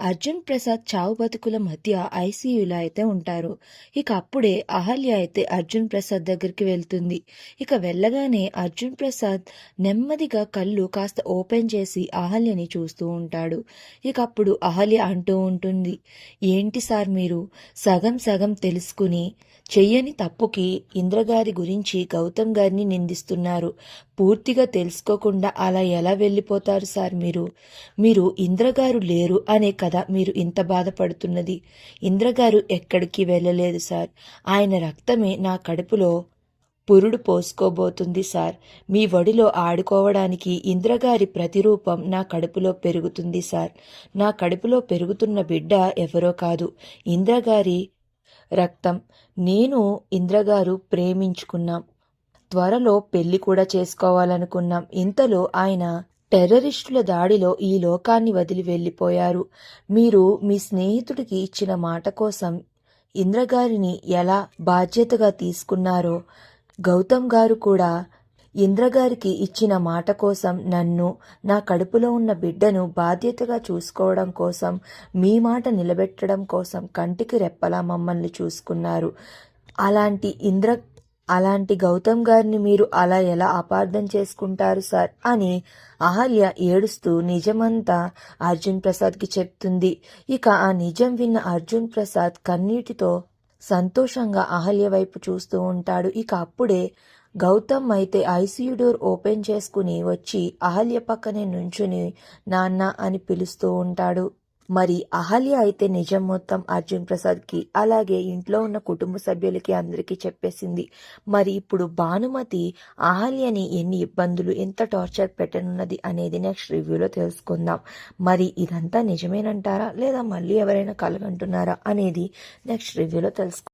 అర్జున్ ప్రసాద్ చావు బతుకుల మధ్య ఐసీయూలో అయితే ఉంటారు. ఇక అప్పుడే అహల్య అయితే అర్జున్ ప్రసాద్ దగ్గరికి వెళ్తుంది. ఇక వెళ్ళగానే అర్జున్ ప్రసాద్ నెమ్మదిగా కళ్ళు కాస్త ఓపెన్ చేసి అహల్యని చూస్తూ ఉంటాడు. ఇక అప్పుడు అహల్య అంటూ ఉంటుంది ఏంటి సార్ మీరు సగం సగం తెలుసుకుని చెయ్యని తప్పుకి ఇంద్రగారి గురించి గౌతమ్ గారిని నిందిస్తున్నారు. పూర్తిగా తెలుసుకోకుండా అలా ఎలా వెళ్ళిపోతారు సార్ మీరు? మీరు ఇంద్రగారు లేరు అనే కదా మీరు ఇంత బాధపడుతున్నది? ఇంద్రగారు ఎక్కడికి వెళ్ళలేదు సార్. ఆయన రక్తమే నా కడుపులో పురుడు పోసుకోబోతుంది సార్. మీ వడిలో ఆడుకోవడానికి ఇంద్రగారి ప్రతిరూపం నా కడుపులో పెరుగుతుంది సార్. నా కడుపులో పెరుగుతున్న బిడ్డ ఎవరో కాదు ఇంద్రగారి రక్తం. నేను ఇంద్రగారు ప్రేమించుకున్నాం. త్వరలో పెళ్ళి కూడా చేసుకోవాలనుకున్నాం. ఇంతలో ఆయన టెర్రరిస్టుల దాడిలో ఈ లోకాన్ని వదిలి వెళ్ళిపోయారు. మీరు మీ స్నేహితుడికి ఇచ్చిన మాట కోసం ఇంద్రగారిని ఎలా బాధ్యతగా తీసుకున్నారో గౌతమ్ గారు కూడా ఇంద్రగారికి ఇచ్చిన మాట కోసం నన్ను నా కడుపులో ఉన్న బిడ్డను బాధ్యతగా చూసుకోవడం కోసం మీ మాట నిలబెట్టడం కోసం కంటికి రెప్పలా మమ్మల్ని చూసుకున్నారు. అలాంటి ఇంద్ర అలాంటి గౌతమ్ గారిని మీరు అలా ఎలా అపార్థం చేసుకుంటారు సార్? అని అహల్య ఏడుస్తూ నిజమంతా అర్జున్ ప్రసాద్కి చెప్తుంది. ఇక ఆ నిజం విన్న అర్జున్ ప్రసాద్ కన్నీటితో సంతోషంగా అహల్య వైపు చూస్తూ ఉంటాడు. ఇక అప్పుడే గౌతమ్ అయితే ఐసీయూ డోర్ ఓపెన్ చేసుకుని వచ్చి అహల్య పక్కనే నుంచుని నాన్న అని పిలుస్తూ ఉంటాడు. మరి అహల్య అయితే నిజం మొత్తం అర్జున్ ప్రసాద్కి అలాగే ఇంట్లో ఉన్న కుటుంబ సభ్యులకి అందరికీ చెప్పేసింది. మరి ఇప్పుడు భానుమతి అహల్యని ఎన్ని ఇబ్బందులు ఎంత టార్చర్ పెట్టనున్నది అనేది నెక్స్ట్ రివ్యూలో తెలుసుకుందాం. మరి ఇదంతా నిజమేనంటారా లేదా మళ్ళీ ఎవరైనా కలగంటున్నారా అనేది నెక్స్ట్ రివ్యూలో తెలుసుకుందాం.